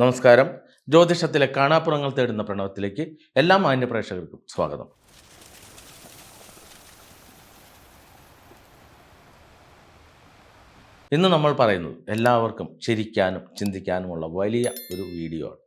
നമസ്കാരം. ജ്യോതിഷത്തിലെ കാണാപ്പുറങ്ങൾ തേടുന്ന പ്രണവത്തിലേക്ക് എല്ലാ മാന്യ പ്രേക്ഷകർക്കും സ്വാഗതം. ഇന്ന് നമ്മൾ പറയുന്നത് എല്ലാവർക്കും ചിരിക്കാനും ചിന്തിക്കാനുമുള്ള വലിയ ഒരു വീഡിയോ ആണ്.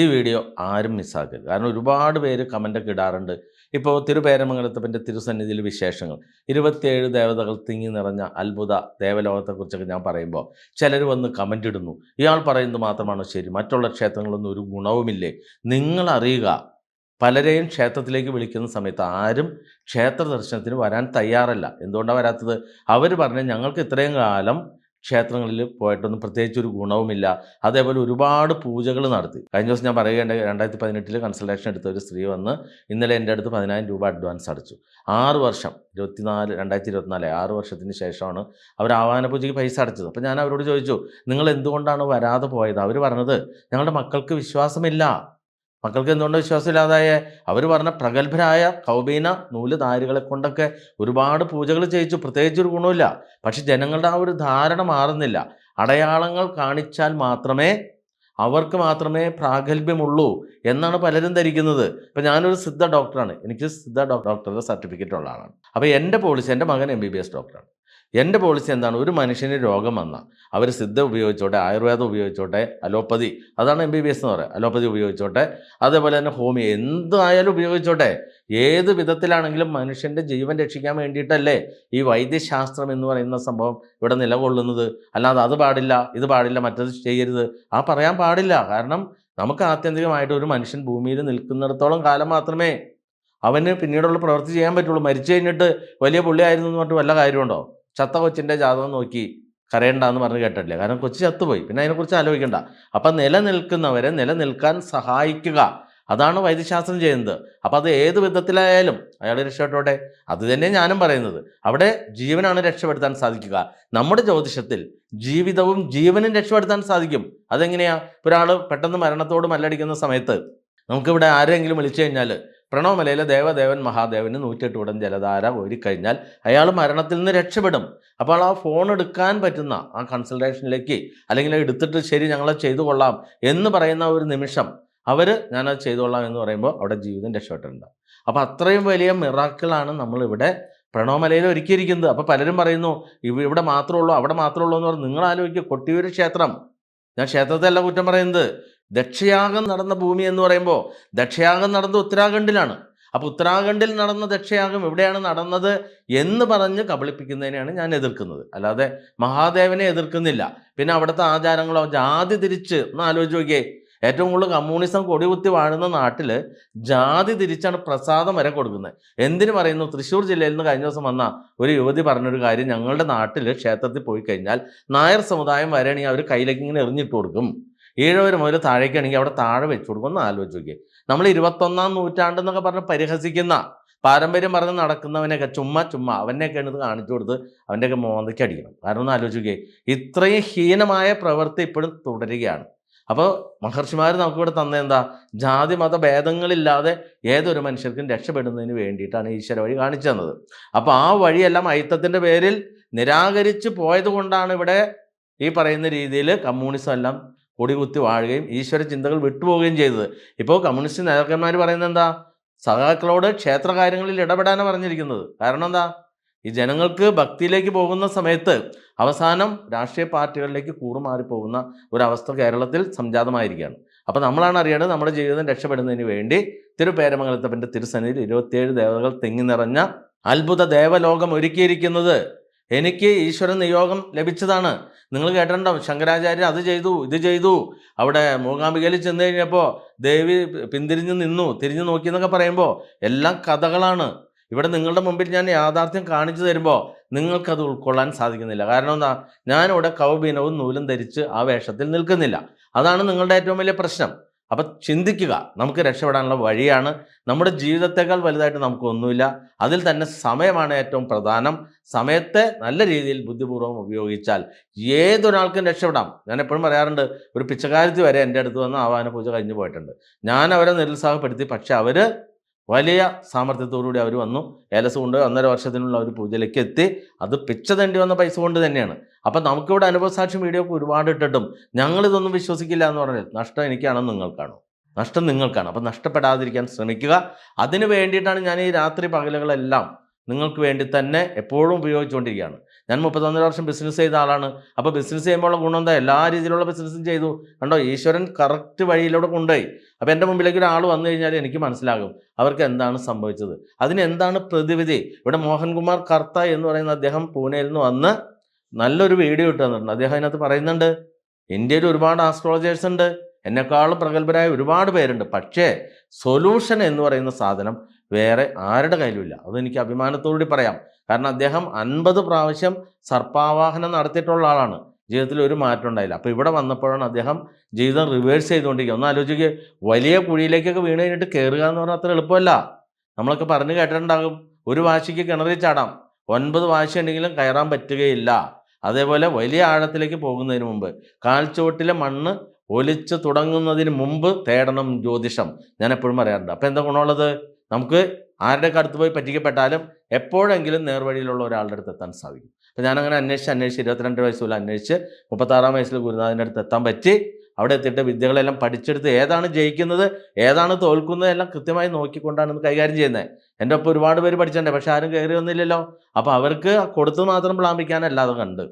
ഈ വീഡിയോ ആരും മിസ്സാക്കരുത് കാരണം ഒരുപാട് പേര് കമന്റൊക്കെ ഇടാറുണ്ട്. ഇപ്പോൾ തിരുപേരമംഗലത്തപ്പന്റെ തിരുസന്നിധിയിൽ വിശേഷങ്ങൾ. ഇരുപത്തിയേഴ് ദേവതകൾ തിങ്ങി നിറഞ്ഞ അത്ഭുത ദേവലോകത്തെക്കുറിച്ചൊക്കെ ഞാൻ പറയുമ്പോൾ ചിലർ വന്ന് കമന്റ് ഇടുന്നു. ഇയാൾ പറയുന്നത് മാത്രമാണ് ശരി? മറ്റുള്ള ക്ഷേത്രങ്ങളൊന്നും ഒരു ഗുണവുമില്ലേ? നിങ്ങൾ അറിയുക പലരെയും ക്ഷേത്രത്തിലേക്ക് വിളിക്കുന്ന സമയത്ത് ആരും ക്ഷേത്ര ദർശനത്തിന് വരാൻ തയ്യാറല്ല. എന്തുകൊണ്ടാണ് വരാത്തത്? അവർ പറഞ്ഞ് ഞങ്ങൾക്ക് ഇത്രയും കാലം ക്ഷേത്രങ്ങളിൽ പോയിട്ടൊന്നും പ്രത്യേകിച്ച് ഒരു ഗുണവുമില്ല. അതേപോലെ ഒരുപാട് പൂജകൾ നടത്തി. കഴിഞ്ഞ ദിവസം ഞാൻ പറയുകയുണ്ട് രണ്ടായിരത്തി പതിനെട്ടിൽ കൺസൾട്ടേഷൻ എടുത്ത ഒരു സ്ത്രീ വന്ന് ഇന്നലെ എന്റെ അടുത്ത് പതിനായിരം രൂപ അഡ്വാൻസ് അടച്ചു. ആറ് വർഷം ഇരുപത്തിനാല് രണ്ടായിരത്തി ഇരുപത്തിനാല് ആറ് വർഷത്തിന് ശേഷമാണ് അവർ ആവാന പൂജയ്ക്ക് പൈസ അടച്ചത്. അപ്പോൾ ഞാൻ അവരോട് ചോദിച്ചു നിങ്ങൾ എന്തുകൊണ്ടാണ് വരാതെ പോയത്? അവർ പറഞ്ഞത് ഞങ്ങളുടെ മക്കൾക്ക് വിശ്വാസമില്ല. മക്കൾക്ക് എന്തുകൊണ്ട് വിശ്വാസമില്ലാതായ അവർ പറഞ്ഞ പ്രഗത്ഭരായ കൗബീന നൂൽ നൂലുധാരികളെ കൊണ്ടൊക്കെ ഒരുപാട് പൂജകൾ ചെയ്യിച്ചു. പ്രത്യേകിച്ച് ഒരു ഗുണമില്ല പക്ഷെ ജനങ്ങളുടെ ആ ഒരു ധാരണ മാറുന്നില്ല. അടയാളങ്ങൾ കാണിച്ചാൽ മാത്രമേ അവർക്ക് മാത്രമേ പ്രാഗൽഭ്യമുള്ളൂ എന്നാണ് പലരും ധരിക്കുന്നത്. ഇപ്പം ഞാനൊരു സിദ്ധ ഡോക്ടറാണ്. എനിക്ക് സിദ്ധ ഡോക്ടറുടെ സർട്ടിഫിക്കറ്റ് ഉള്ള ആളാണ്. അപ്പോൾ എന്റെ പോളിസി എന്റെ മകൻ എം ബി ബി എസ് ഡോക്ടറാണ് എന്റെ പോളിസി എന്താണ്? ഒരു മനുഷ്യന് രോഗം വന്നാൽ അവർ സിദ്ധ ഉപയോഗിച്ചോട്ടെ ആയുർവേദം ഉപയോഗിച്ചോട്ടെ അലോപ്പതി അതാണ് എം ബി ബി എസ് എന്ന് പറയുക. അലോപ്പതി ഉപയോഗിച്ചോട്ടെ അതേപോലെ തന്നെ ഹോമിയോ എന്തായാലും ഉപയോഗിച്ചോട്ടെ. ഏത് വിധത്തിലാണെങ്കിലും മനുഷ്യന്റെ ജീവൻ രക്ഷിക്കാൻ വേണ്ടിയിട്ടല്ലേ ഈ വൈദ്യശാസ്ത്രം എന്ന് പറയുന്ന സംഭവം ഇവിടെ നിലകൊള്ളുന്നത്. അല്ലാതെ അത് പാടില്ല ഇത് പാടില്ല മറ്റത് ചെയ്യരുത്. ആ പറയാൻ പാടില്ല. കാരണം നമുക്ക് ആത്യന്തികമായിട്ട് ഒരു മനുഷ്യൻ ഭൂമിയിൽ നിൽക്കുന്നിടത്തോളം കാലം മാത്രമേ അവന് പിന്നീടുള്ള പ്രവൃത്തി ചെയ്യാൻ പറ്റുള്ളൂ. മരിച്ചു കഴിഞ്ഞിട്ട് വലിയ പുള്ളിയായിരുന്നു എന്ന് പറഞ്ഞിട്ട് വല്ല കാര്യമുണ്ടോ? ചത്ത കൊച്ചിന്റെ ജാതകം നോക്കി കരയണ്ടെന്ന് പറഞ്ഞ് കേട്ടിട്ടില്ല. കാരണം കൊച്ചു ചത്തുപോയി. പിന്നെ അതിനെക്കുറിച്ച് ആലോചിക്കണ്ട. അപ്പം നിലനിൽക്കുന്നവരെ നിലനിൽക്കാൻ സഹായിക്കുക. അതാണ് വൈദ്യശാസ്ത്രം ചെയ്യുന്നത്. അപ്പോൾ അത് ഏത് വിധത്തിലായാലും അയാൾ രക്ഷപ്പെട്ടോട്ടെ? അത് തന്നെ ഞാനും പറയുന്നത്. അവിടെ ജീവനാണ് രക്ഷപ്പെടുത്താൻ സാധിക്കുക. നമ്മുടെ ജ്യോതിഷത്തിൽ ജീവിതവും ജീവനും രക്ഷപ്പെടുത്താൻ സാധിക്കും. അതെങ്ങനെയാണ് ഒരാൾ പെട്ടെന്ന് മരണത്തോട് മല്ലടിക്കുന്ന സമയത്ത് നമുക്കിവിടെ ആരെങ്കിലും വിളിച്ചു കഴിഞ്ഞാൽ പ്രണവമലയിലെ ദേവദേവൻ മഹാദേവന് നൂറ്റെട്ട് ഉടൻ ജലധാര ഓരിക്കഴിഞ്ഞാൽ അയാൾ മരണത്തിൽ നിന്ന് രക്ഷപ്പെടും. അപ്പോൾ ആ ഫോൺ എടുക്കാൻ പറ്റുന്ന ആ കൺസൾട്ടേഷനിലേക്ക് അല്ലെങ്കിൽ എടുത്തിട്ട് ശരി ഞങ്ങളെ ചെയ്തു കൊള്ളാം എന്ന് പറയുന്ന ഒരു നിമിഷം അവർ ഞാനത് ചെയ്തുകൊള്ളാം എന്ന് പറയുമ്പോൾ അവിടെ ജീവിതം രക്ഷപ്പെട്ടിട്ടുണ്ട്. അപ്പോൾ അത്രയും വലിയ മിറാക്കിളാണ് നമ്മളിവിടെ പ്രണവമലയിൽ ഒരുക്കിയിരിക്കുന്നത്. അപ്പോൾ പലരും പറയുന്നു ഇവിടെ മാത്രമേ ഉള്ളൂ അവിടെ മാത്രമേ ഉള്ളൂ എന്ന് പറഞ്ഞ് നിങ്ങൾ ആലോചിക്കുക കൊട്ടിയൂർ ക്ഷേത്രം. ഞാൻ ക്ഷേത്രത്തെയല്ല കുറ്റം പറയുന്നത്. ദക്ഷയാഗം നടന്ന ഭൂമി എന്ന് പറയുമ്പോൾ ദക്ഷയാഗം നടന്ന ഉത്തരാഖണ്ഡിലാണ്. അപ്പോൾ ഉത്തരാഖണ്ഡിൽ നടന്ന ദക്ഷയാഗം എവിടെയാണ് നടന്നത് എന്ന് പറഞ്ഞ് കബളിപ്പിക്കുന്നതിനെയാണ് ഞാൻ എതിർക്കുന്നത്. അല്ലാതെ മഹാദേവനെ എതിർക്കുന്നില്ല. പിന്നെ അവിടുത്തെ ആചാരങ്ങളോ ജാതി തിരിച്ച് ഒന്ന് ആലോചിച്ച് നോക്കിയേ. ഏറ്റവും കൂടുതൽ കമ്മ്യൂണിസം കൊടികുത്തി വാഴുന്ന നാട്ടിൽ ജാതി തിരിച്ചാണ് പ്രസാദം വരെ കൊടുക്കുന്നത്. എന്തിനു പറയുന്നു? തൃശ്ശൂർ ജില്ലയിൽ നിന്ന് കഴിഞ്ഞ ദിവസം വന്ന ഒരു യുവതി പറഞ്ഞൊരു കാര്യം ഞങ്ങളുടെ നാട്ടിൽ ക്ഷേത്രത്തിൽ പോയി കഴിഞ്ഞാൽ നായർ സമുദായം വരെയാണെങ്കിൽ അവർ കയ്യിലേക്ക് ഇങ്ങനെ എറിഞ്ഞിട്ട് കൊടുക്കും. ഈഴവർ മുതൽ താഴേക്കാണെങ്കിൽ അവിടെ താഴെ വെച്ചു കൊടുക്കും. ഒന്ന് ആലോചിച്ച് നോക്കിയേ. നമ്മൾ ഇരുപത്തൊന്നാം നൂറ്റാണ്ട് എന്നൊക്കെ പറഞ്ഞ് പരിഹസിക്കുന്ന പാരമ്പര്യം പറഞ്ഞ് നടക്കുന്നവനെയൊക്കെ ചുമ്മാ ചുമ്മാ അവനെയൊക്കെയാണ് ഇത് കാണിച്ചു കൊടുത്ത് അവന്റെയൊക്കെ മോന്തയ്ക്ക് അടിക്കണം. കാരണം ഒന്ന് ആലോചിക്കുകയെ ഇത്രയും ഹീനമായ പ്രവൃത്തി ഇപ്പോഴും തുടരുകയാണ്. അപ്പോൾ മഹർഷിമാർ നമുക്കിവിടെ തന്ന എന്താ? ജാതി മത ഭേദങ്ങളില്ലാതെ ഏതൊരു മനുഷ്യർക്കും രക്ഷപ്പെടുന്നതിന് വേണ്ടിയിട്ടാണ് ഈശ്വര വഴി കാണിച്ചു തന്നത്. അപ്പോൾ ആ വഴിയെല്ലാം അയിത്തത്തിന്റെ പേരിൽ നിരാകരിച്ച് പോയത് കൊണ്ടാണ് ഇവിടെ ഈ പറയുന്ന രീതിയിൽ കമ്മ്യൂണിസം എല്ലാം കൊടികുത്തി വാഴുകയും ഈശ്വര ചിന്തകൾ വിട്ടുപോവുകയും ചെയ്തത്. ഇപ്പോൾ കമ്മ്യൂണിസ്റ്റ് നേതാക്കന്മാർ പറയുന്നത് എന്താ സഖാക്കളോട് ക്ഷേത്ര കാര്യങ്ങളിൽ ഇടപെടാനാണ് പറഞ്ഞിരിക്കുന്നത്. കാരണം എന്താ? ഈ ജനങ്ങൾക്ക് ഭക്തിയിലേക്ക് പോകുന്ന സമയത്ത് അവസാനം രാഷ്ട്രീയ പാർട്ടികളിലേക്ക് കൂറുമാറി പോകുന്ന ഒരവസ്ഥ കേരളത്തിൽ സംജാതമായിരിക്കുകയാണ്. അപ്പോൾ നമ്മളാണ് അറിയേണ്ടത് നമ്മുടെ ജീവിതം രക്ഷപ്പെടുന്നതിന് വേണ്ടി തിരുപേരമംഗലത്തപ്പന്റെ തിരുസന്നിധിയിൽ ഇരുപത്തിയേഴ് ദേവതകൾ തെങ്ങി നിറഞ്ഞ അത്ഭുത ദേവലോകം ഒരുക്കിയിരിക്കുന്നത് എനിക്ക് ഈശ്വര നിയോഗം ലഭിച്ചതാണ്. നിങ്ങൾ കേട്ടണ്ടോ ശങ്കരാചാര്യ അത് ചെയ്തു ഇത് ചെയ്തു. അവിടെ മൂകാംബികയിൽ ചെന്ന് കഴിഞ്ഞപ്പോൾ ദേവി പിന്തിരിഞ്ഞ് നിന്നു തിരിഞ്ഞു നോക്കി എന്നൊക്കെ പറയുമ്പോൾ എല്ലാം കഥകളാണ്. ഇവിടെ നിങ്ങളുടെ മുമ്പിൽ ഞാൻ യാഥാർത്ഥ്യം കാണിച്ചു തരുമ്പോൾ നിങ്ങൾക്കത് ഉൾക്കൊള്ളാൻ സാധിക്കുന്നില്ല. കാരണം എന്താ? ഞാനിവിടെ കൗബീനവും നൂലും ധരിച്ച് ആ വേഷത്തിൽ നിൽക്കുന്നില്ല. അതാണ് നിങ്ങളുടെ ഏറ്റവും വലിയ പ്രശ്നം. അപ്പം ചിന്തിക്കുക നമുക്ക് രക്ഷപ്പെടാനുള്ള വഴിയാണ്. നമ്മുടെ ജീവിതത്തെക്കാൾ വലുതായിട്ട് നമുക്കൊന്നുമില്ല. അതിൽ തന്നെ സമയമാണ് ഏറ്റവും പ്രധാനം. സമയത്തെ നല്ല രീതിയിൽ ബുദ്ധിപൂർവം ഉപയോഗിച്ചാൽ ഏതൊരാൾക്കും രക്ഷപ്പെടാം. ഞാൻ എപ്പോഴും പറയാറുണ്ട് ഒരു പിച്ചക്കാരത്തി വരെ എന്റെ അടുത്ത് വന്ന് ആവാന പൂജ കഴിഞ്ഞു പോയിട്ടുണ്ട്. ഞാൻ അവരെ നിരുത്സാഹപ്പെടുത്തി പക്ഷെ അവർ വലിയ സാമർഥ്യത്തോടുകൂടി അവർ വന്നു. ഏലസ് കൊണ്ട് ഒന്നര വർഷത്തിനുള്ള ഒരു പൂജയിലേക്ക് എത്തി. അത് പിച്ച തേണ്ടി വന്ന പൈസ കൊണ്ട് തന്നെയാണ്. അപ്പം നമുക്കിവിടെ അനുഭവസാക്ഷി വീഡിയോ ഒക്കെ ഒരുപാട് ഇട്ടിട്ടും ഞങ്ങളിതൊന്നും വിശ്വസിക്കില്ല എന്ന് പറഞ്ഞാൽ നഷ്ടം എനിക്കാണെന്ന് നിങ്ങൾക്കാണോ? നഷ്ടം നിങ്ങൾക്കാണ്. അപ്പം നഷ്ടപ്പെടാതിരിക്കാൻ ശ്രമിക്കുക. അതിന് വേണ്ടിയിട്ടാണ് ഞാൻ ഈ രാത്രി പകലുകളെല്ലാം നിങ്ങൾക്ക് വേണ്ടി തന്നെ എപ്പോഴും ഉപയോഗിച്ചുകൊണ്ടിരിക്കുകയാണ്. ഞാൻ മുപ്പത്തൊന്നര വർഷം ബിസിനസ് ചെയ്ത ആളാണ്. അപ്പോൾ ബിസിനസ് ചെയ്യുമ്പോഴുള്ള ഗുണം എന്താ? എല്ലാ രീതിയിലുള്ള ബിസിനസ്സും ചെയ്തു. കണ്ടോ? ഈശ്വരൻ കറക്റ്റ് വഴിയിലൂടെ കൊണ്ടുപോയി. അപ്പോൾ എന്റെ മുമ്പിലേക്ക് ഒരാൾ വന്നു കഴിഞ്ഞാൽ എനിക്ക് മനസ്സിലാകും അവർക്ക് എന്താണ് സംഭവിച്ചത്. അതിന് എന്താണ് പ്രതിവിധി? ഇവിടെ മോഹൻകുമാർ കർത്ത എന്ന് പറയുന്ന അദ്ദേഹം പൂനെയിൽ നിന്ന് വന്ന് നല്ലൊരു വീഡിയോ ഇട്ട് തന്നിട്ടുണ്ട്. അദ്ദേഹം അതിനകത്ത് പറയുന്നുണ്ട് ഇന്ത്യയിൽ ഒരുപാട് ആസ്ട്രോളജേഴ്സ് ഉണ്ട്. എന്നെക്കാളും പ്രഗത്ഭരായ ഒരുപാട് പേരുണ്ട്. പക്ഷേ സൊല്യൂഷൻ എന്ന് പറയുന്ന സാധനം വേറെ ആരുടെ കയ്യിലുമില്ല. അതെനിക്ക് അഭിമാനത്തോടുകൂടി പറയാം. കാരണം അദ്ദേഹം അൻപത് പ്രാവശ്യം സർപ്പാവാഹനം നടത്തിയിട്ടുള്ള ആളാണ്. ജീവിതത്തിൽ ഒരു മാറ്റം ഉണ്ടായില്ല. അപ്പോൾ ഇവിടെ വന്നപ്പോഴാണ് അദ്ദേഹം ജീവിതം റിവേഴ്സ് ചെയ്തുകൊണ്ടിരിക്കുക. ഒന്ന് ആലോചിക്കുക വലിയ കുഴിയിലേക്കൊക്കെ വീണ് കഴിഞ്ഞിട്ട് കയറുക എന്ന് പറഞ്ഞാൽ അത്ര എളുപ്പമല്ല. നമ്മളൊക്കെ പറഞ്ഞു കേട്ടിട്ടുണ്ടാകും. ഒരു വാശിക്ക് കിണറി ചാടാം. ഒൻപത് വാശി ഉണ്ടെങ്കിലും കയറാൻ പറ്റുകയില്ല. അതേപോലെ വലിയ ആഴത്തിലേക്ക് പോകുന്നതിന് മുമ്പ് കാൽച്ചുവട്ടിലെ മണ്ണ് ഒലിച്ച് തുടങ്ങുന്നതിന് മുമ്പ് തേടണം ജ്യോതിഷം. ഞാൻ എപ്പോഴും പറയാറുണ്ട്. അപ്പോൾ എന്താ ഗുണമുള്ളത്? നമുക്ക് ആരുടെ അടുത്ത് പോയി പറ്റിക്കപ്പെട്ടാലും എപ്പോഴെങ്കിലും നേർവഴിയിലുള്ള ഒരാളുടെ അടുത്ത് എത്താൻ സാധിക്കും. അപ്പം ഞാനങ്ങനെ അന്വേഷിച്ച് അന്വേഷിച്ച് ഇരുപത്തിരണ്ട് വയസ്സുള്ള അന്വേഷിച്ച് മുപ്പത്താറാം വയസ്സിൽ ഗുരുനാഥന്റെ അടുത്ത് എത്താൻ പറ്റി. അവിടെ എത്തിയിട്ട് വിദ്യകളെല്ലാം പഠിച്ചെടുത്ത് ഏതാണ് ജയിക്കുന്നത് ഏതാണ് തോൽക്കുന്നത് എല്ലാം കൃത്യമായി നോക്കിക്കൊണ്ടാണ് ഇത് കൈകാര്യം ചെയ്യുന്നത്. എന്റെ ഒപ്പം ഒരുപാട് പേര് പഠിച്ചിട്ടുണ്ട് പക്ഷെ ആരും കയറി വന്നില്ലല്ലോ അപ്പോൾ അവർക്ക് കൊടുത്തു മാത്രം പ്ലാമിക്കാനല്ലാതെ കണ്ട്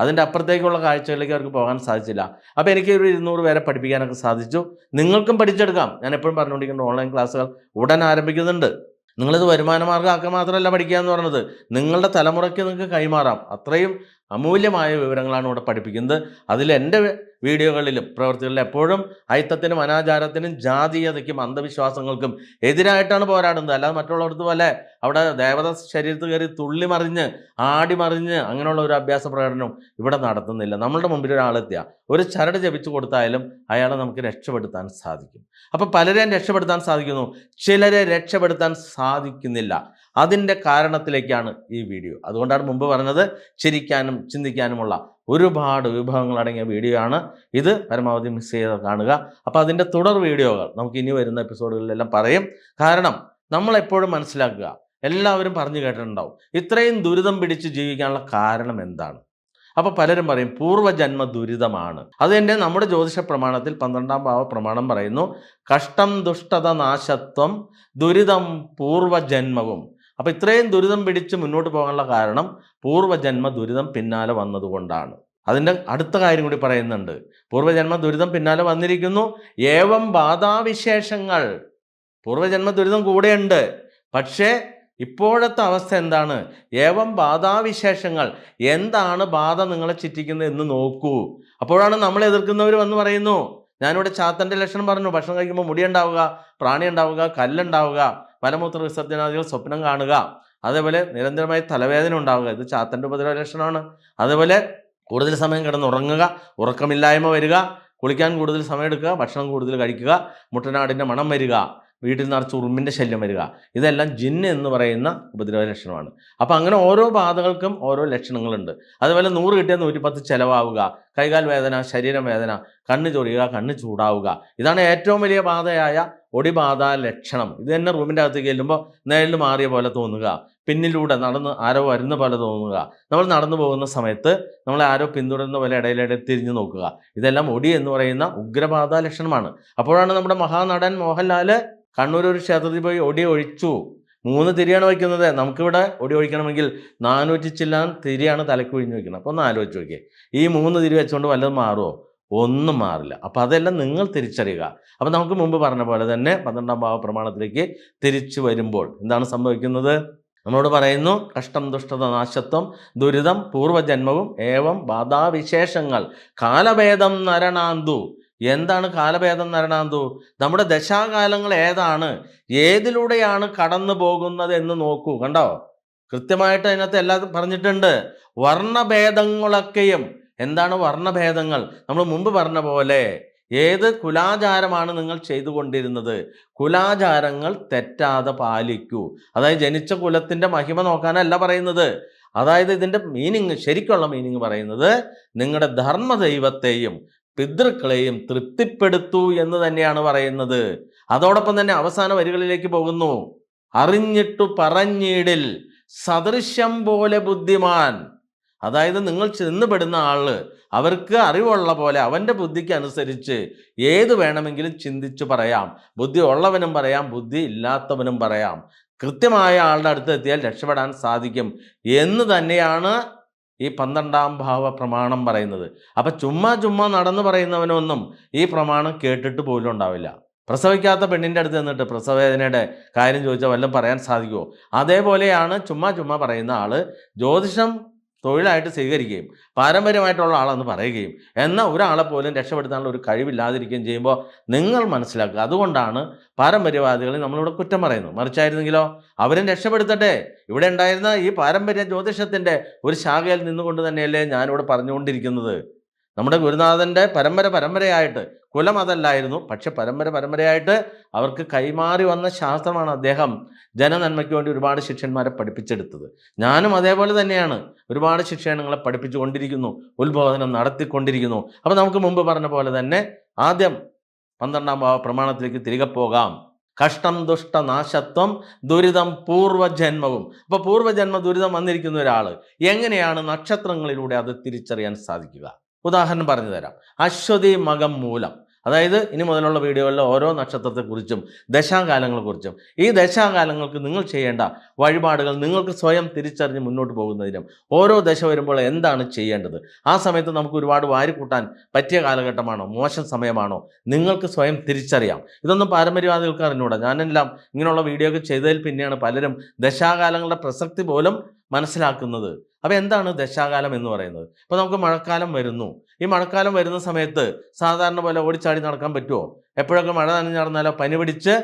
അതിന്റെ അപ്പുറത്തേക്കുള്ള കാഴ്ചകളിലേക്ക് അവർക്ക് പോകാൻ സാധിച്ചില്ല. അപ്പോൾ എനിക്ക് ഒരു ഇരുന്നൂറ് പേരെ പഠിപ്പിക്കാനൊക്കെ സാധിച്ചു. നിങ്ങൾക്കും പഠിച്ചെടുക്കാം. ഞാൻ എപ്പോഴും പറഞ്ഞുകൊണ്ടിരിക്കുന്ന ഓൺലൈൻ ക്ലാസ്സുകൾ ഉടൻ ആരംഭിക്കുന്നുണ്ട്. നിങ്ങളിത് വരുമാന മാർഗമാക്കാൻ മാത്രമല്ല പഠിക്കുക എന്ന് പറഞ്ഞത്. നിങ്ങളുടെ തലമുറയ്ക്ക് നിങ്ങൾക്ക് കൈമാറാം. അത്രയും അമൂല്യമായ വിവരങ്ങളാണ് ഇവിടെ പഠിപ്പിക്കുന്നത്. അതിൽ എന്റെ വീഡിയോകളിലും പ്രവൃത്തികളിലും എപ്പോഴും അയിത്തത്തിനും അനാചാരത്തിനും ജാതീയതയ്ക്കും അന്ധവിശ്വാസങ്ങൾക്കും എതിരായിട്ടാണ് പോരാടുന്നത്. അല്ലാതെ മറ്റുള്ളവർക്ക് പോലെ അവിടെ ദേവത ശരീരത്തിൽ കയറി തുള്ളി മറിഞ്ഞ് ആടി മറിഞ്ഞ് അങ്ങനെയുള്ള ഒരു അഭ്യാസ പ്രകടനം ഇവിടെ നടത്തുന്നില്ല. നമ്മളുടെ മുമ്പിൽ ഒരാളെത്തിയ. ഒരു ചരട് ജപിച്ചു കൊടുത്തായാലും അയാളെ നമുക്ക് രക്ഷപ്പെടുത്താൻ സാധിക്കും. അപ്പോൾ പലരെയും രക്ഷപ്പെടുത്താൻ സാധിക്കുന്നു. ചിലരെ രക്ഷപ്പെടുത്താൻ സാധിക്കുന്നില്ല. അതിന്റെ കാരണത്തിലേക്കാണ് ഈ വീഡിയോ. അതുകൊണ്ടാണ് മുമ്പ് പറഞ്ഞത് ചിരിക്കാനും ചിന്തിക്കാനുമുള്ള ഒരുപാട് വിഭവങ്ങൾ അടങ്ങിയ വീഡിയോ ആണ് ഇത്. പരമാവധി മിസ് ചെയ്ത് കാണുക. അപ്പോൾ അതിന്റെ തുടർ വീഡിയോകൾ നമുക്ക് ഇനി വരുന്ന എപ്പിസോഡുകളിലെല്ലാം പറയും. കാരണം നമ്മളെപ്പോഴും മനസ്സിലാക്കുക എല്ലാവരും പറഞ്ഞു കേട്ടിട്ടുണ്ടാവും ഇത്രയും ദുരിതം പിടിച്ച് ജീവിക്കാനുള്ള കാരണം എന്താണ്? അപ്പോൾ പലരും പറയും പൂർവജന്മ ദുരിതമാണ്. അത് തന്നെ നമ്മുടെ ജ്യോതിഷ പ്രമാണത്തിൽ പന്ത്രണ്ടാം ഭാവ പ്രമാണം പറയുന്നു കഷ്ടം ദുഷ്ടത നാശത്വം ദുരിതം പൂർവജന്മവും. അപ്പോൾ ഇത്രയും ദുരിതം പിടിച്ച് മുന്നോട്ട് പോകാനുള്ള കാരണം പൂർവജന്മ ദുരിതം പിന്നാലെ വന്നതുകൊണ്ടാണ്. അതിന്റെ അടുത്ത കാര്യം കൂടി പറയുന്നുണ്ട്. പൂർവജന്മ ദുരിതം പിന്നാലെ വന്നിരിക്കുന്നു. ഏവം ബാധാവിശേഷങ്ങൾ. പൂർവജന്മ ദുരിതം കൂടെയുണ്ട്. പക്ഷേ ഇപ്പോഴത്തെ അവസ്ഥ എന്താണ്? ഏവം ബാധാവിശേഷങ്ങൾ. എന്താണ് ബാധ നിങ്ങളെ ചുറ്റിക്കുന്നത് എന്ന് നോക്കൂ. അപ്പോഴാണ് നമ്മൾ എതിർക്കുന്നവർ വന്ന് പറയുന്നു. ഞാനിവിടെ ചാത്തന്റെ ലക്ഷണം പറഞ്ഞു. ഭക്ഷണം കഴിക്കുമ്പോൾ മുടി ഉണ്ടാവുക പ്രാണി ഉണ്ടാവുക കല്ലുണ്ടാവുക മലമൂത്ര വിസർജനാദികൾ സ്വപ്നം കാണുക. അതേപോലെ നിരന്തരമായി തലവേദന ഉണ്ടാവുക. ഇത് ചാത്തന്റെ ഉപദ്രവ ലക്ഷണമാണ് അതേപോലെ കൂടുതൽ സമയം കിടന്നുറങ്ങുക ഉറക്കമില്ലായ്മ വരിക കുളിക്കാൻ കൂടുതൽ സമയം എടുക്കുക ഭക്ഷണം കൂടുതൽ കഴിക്കുക മുട്ടനാടിന്റെ മണം വരിക വീട്ടിൽ നിറച്ച് ഉറുമ്പിന്റെ ശല്യം വരിക. ഇതെല്ലാം ജിന്ന് എന്ന് പറയുന്ന ഉപദ്രവ ലക്ഷണമാണ് അപ്പോൾ അങ്ങനെ ഓരോ ബാധകൾക്കും ഓരോ ലക്ഷണങ്ങളുണ്ട്. അതുപോലെ നൂറ് കിട്ടിയാൽ നൂറ്റിപ്പത്ത് ചിലവാവുക കൈകാൽ വേദന ശരീരം വേദന കണ്ണ് ചൊറിയുക കണ്ണ് ചൂടാവുക. ഇതാണ് ഏറ്റവും വലിയ ബാധയായ ഒടിബാധ ലക്ഷണം. ഇത് തന്നെ റൂമിന്റെ അകത്ത് ചെല്ലുമ്പോൾ നേരിൽ മാറിയ പോലെ തോന്നുക. പിന്നിലൂടെ നടന്ന് ആരോ വരുന്ന പോലെ തോന്നുക. നമ്മൾ നടന്നു പോകുന്ന സമയത്ത് നമ്മളെ ആരോ പിന്തുടരുന്ന പോലെ ഇടയിലിടയിൽ തിരിഞ്ഞു നോക്കുക. ഇതെല്ലാം ഒടി എന്ന് പറയുന്ന ഉഗ്രബാധ ലക്ഷണമാണ്. അപ്പോഴാണ് നമ്മുടെ മഹാനടൻ മോഹൻലാൽ കണ്ണൂർ ഒരു ക്ഷേത്രത്തിൽ പോയി ഒടി ഒഴിച്ചു. മൂന്ന് തിരിയാണ് വയ്ക്കുന്നത്. നമുക്കിവിടെ ഒടി ഒഴിക്കണമെങ്കിൽ നാനൂറ്റി ചില്ലാൻ തിരിയാണ് തലക്ക് ഒഴിഞ്ഞു വയ്ക്കുന്നത് അപ്പോൾ ഒന്ന് ആലോചിച്ച് നോക്കിയേ. ഈ മൂന്ന് തിരി വെച്ചുകൊണ്ട് വല്ലതും മാറുമോ ഒന്നും മാറില്ല. അപ്പോൾ അതെല്ലാം നിങ്ങൾ തിരിച്ചറിയുക. അപ്പോൾ നമുക്ക് മുമ്പ് പറഞ്ഞ പോലെ തന്നെ പന്ത്രണ്ടാം ഭാവ പ്രമാണത്തിലേക്ക് തിരിച്ചു വരുമ്പോൾ എന്താണ് സംഭവിക്കുന്നത്? നമ്മളോട് പറയുന്നു കഷ്ടം ദുഷ്ടത നാശത്വം ദുരിതം പൂർവജന്മവും ഏവം ബാധാവിശേഷങ്ങൾ കാലഭേദം നരണാന്തു. എന്താണ് കാലഭേദം നരണാന്തു? നമ്മുടെ ദശാകാലങ്ങൾ ഏതാണ്? ഏതിലൂടെയാണ് കടന്നു പോകുന്നത് എന്ന് നോക്കൂ. കണ്ടോ? കൃത്യമായിട്ട് അതിനകത്ത് എല്ലാം പറഞ്ഞിട്ടുണ്ട്. വർണഭേദങ്ങളൊക്കെയും എന്താണ് വർണഭേദങ്ങൾ? നമ്മൾ മുമ്പ് പറഞ്ഞ പോലെ ഏത് കുലാചാരമാണ് നിങ്ങൾ ചെയ്തുകൊണ്ടിരുന്നത്? കുലാചാരങ്ങൾ തെറ്റാതെ പാലിക്കൂ. അതായത് ജനിച്ച കുലത്തിന്റെ മഹിമ നോക്കാനല്ല പറയുന്നത്. അതായത് ഇതിന്റെ മീനിങ് ശരിക്കുള്ള മീനിങ് പറയുന്നത് നിങ്ങളുടെ ധർമ്മദൈവത്തെയും പിതൃക്കളെയും തൃപ്തിപ്പെടുത്തു എന്ന് തന്നെയാണ് പറയുന്നത്. അതോടൊപ്പം തന്നെ അവസാന വരികളിലേക്ക് പോകുന്നു. അറിഞ്ഞിട്ടു പറഞ്ഞിടിൽ സദൃശ്യം പോലെ ബുദ്ധിമാൻ. അതായത് നിങ്ങൾ ചെന്നുപെടുന്ന ആൾ അവർക്ക് അറിവുള്ള പോലെ അവന്റെ ബുദ്ധിക്ക് അനുസരിച്ച് ഏത് വേണമെങ്കിലും ചിന്തിച്ചു പറയാം. ബുദ്ധി ഉള്ളവനും പറയാം ബുദ്ധി ഇല്ലാത്തവനും പറയാം. കൃത്യമായ ആളുടെ അടുത്ത് എത്തിയാൽ രക്ഷപ്പെടാൻ സാധിക്കും എന്ന് തന്നെയാണ് ഈ പന്ത്രണ്ടാം ഭാവ പ്രമാണം പറയുന്നത്. അപ്പം ചുമ്മാ ചുമ്മാ നടന്നു പറയുന്നവനൊന്നും ഈ പ്രമാണം കേട്ടിട്ട് പോലും ഉണ്ടാവില്ല. പ്രസവിക്കാത്ത പെണ്ണിന്റെ അടുത്ത് നിന്നിട്ട് പ്രസവേദനയുടെ കാര്യം ചോദിച്ചാൽ വല്ലതും പറയാൻ സാധിക്കുമോ അതേപോലെയാണ് ചുമ്മാ ചുമ്മാ പറയുന്ന ആൾ ജ്യോതിഷം തൊഴിലായിട്ട് സ്വീകരിക്കുകയും പാരമ്പര്യമായിട്ടുള്ള ആളെന്ന് പറയുകയും എന്നാൽ ഒരാളെ പോലും രക്ഷപ്പെടുത്താനുള്ള ഒരു കഴിവില്ലാതിരിക്കുകയും ചെയ്യുമ്പോൾ നിങ്ങൾ മനസ്സിലാക്കുക. അതുകൊണ്ടാണ് പാരമ്പര്യവാദികളെ നമ്മളിവിടെ കുറ്റം പറയുന്നത്. മറിച്ചായിരുന്നെങ്കിലോ? അവരും രക്ഷപ്പെടുത്തട്ടെ. ഇവിടെ ഉണ്ടായിരുന്ന ഈ പാരമ്പര്യ ജ്യോതിഷത്തിന്റെ ഒരു ശാഖയിൽ നിന്നുകൊണ്ട് തന്നെയല്ലേ ഞാനിവിടെ പറഞ്ഞുകൊണ്ടിരിക്കുന്നത്. നമ്മുടെ ഗുരുനാഥന്റെ പരമ്പര പരമ്പരയായിട്ട് കുലം അതല്ലായിരുന്നു പക്ഷെ പരമ്പര പരമ്പരയായിട്ട് അവർക്ക് കൈമാറി വന്ന ശാസ്ത്രമാണ് അദ്ദേഹം ജനനന്മയ്ക്ക് വേണ്ടി ഒരുപാട് ശിഷ്യന്മാരെ പഠിപ്പിച്ചെടുത്തത്. ഞാനും അതേപോലെ തന്നെയാണ് ഒരുപാട് ശിക്ഷണങ്ങളെ പഠിപ്പിച്ചുകൊണ്ടിരിക്കുന്നു ഉത്ബോധനം നടത്തിക്കൊണ്ടിരിക്കുന്നു. അപ്പോൾ നമുക്ക് മുമ്പ് പറഞ്ഞ പോലെ തന്നെ ആദ്യം പന്ത്രണ്ടാം ഭാവ പ്രമാണത്തിലേക്ക് തിരികെ പോകാം. കഷ്ടം ദുഷ്ട നാശത്വം ദുരിതം പൂർവജന്മവും. അപ്പോൾ പൂർവജന്മ ദുരിതം വന്നിരിക്കുന്ന ഒരാൾ എങ്ങനെയാണ് നക്ഷത്രങ്ങളിലൂടെ അത് തിരിച്ചറിയാൻ സാധിക്കുക? ഉദാഹരണം പറഞ്ഞു തരാം. അശ്വതി മകം മൂലം. അതായത് ഇനി മുതലുള്ള വീഡിയോകളിലെ ഓരോ നക്ഷത്രത്തെക്കുറിച്ചും ദശാകാലങ്ങളെക്കുറിച്ചും ഈ ദശാകാലങ്ങൾക്ക് നിങ്ങൾ ചെയ്യേണ്ട വഴിപാടുകൾ നിങ്ങൾക്ക് സ്വയം തിരിച്ചറിഞ്ഞ് മുന്നോട്ട് പോകുന്നതിനും ഓരോ ദശ വരുമ്പോൾ എന്താണ് ചെയ്യേണ്ടത്? ആ സമയത്ത് നമുക്ക് ഒരുപാട് വാരിക്കൂട്ടാൻ പറ്റിയ കാലഘട്ടമാണോ? മോശം സമയമാണോ? നിങ്ങൾക്ക് സ്വയം തിരിച്ചറിയാം. ഇതൊന്നും പാരമ്പര്യവാദികൾക്ക് അറിഞ്ഞുകൂടാ ഞാനെല്ലാം ഇങ്ങനെയുള്ള വീഡിയോ ഒക്കെ ചെയ്തതിൽ പിന്നെയാണ് പലരും ദശാകാലങ്ങളുടെ പ്രസക്തി പോലും മനസ്സിലാക്കുന്നത്. അപ്പോൾ എന്താണ് ദശാകാലം എന്ന് പറയുന്നത്? ഇപ്പോൾ നമുക്ക് മഴക്കാലം വരുന്നു. ഈ മഴക്കാലം വരുന്ന സമയത്ത് സാധാരണ പോലെ ഓടിച്ചാടി നടക്കാൻ പറ്റുമോ എപ്പോഴൊക്കെ മഴ നനഞ്ഞ് നടന്നാലോ? പനി പിടിച്ച്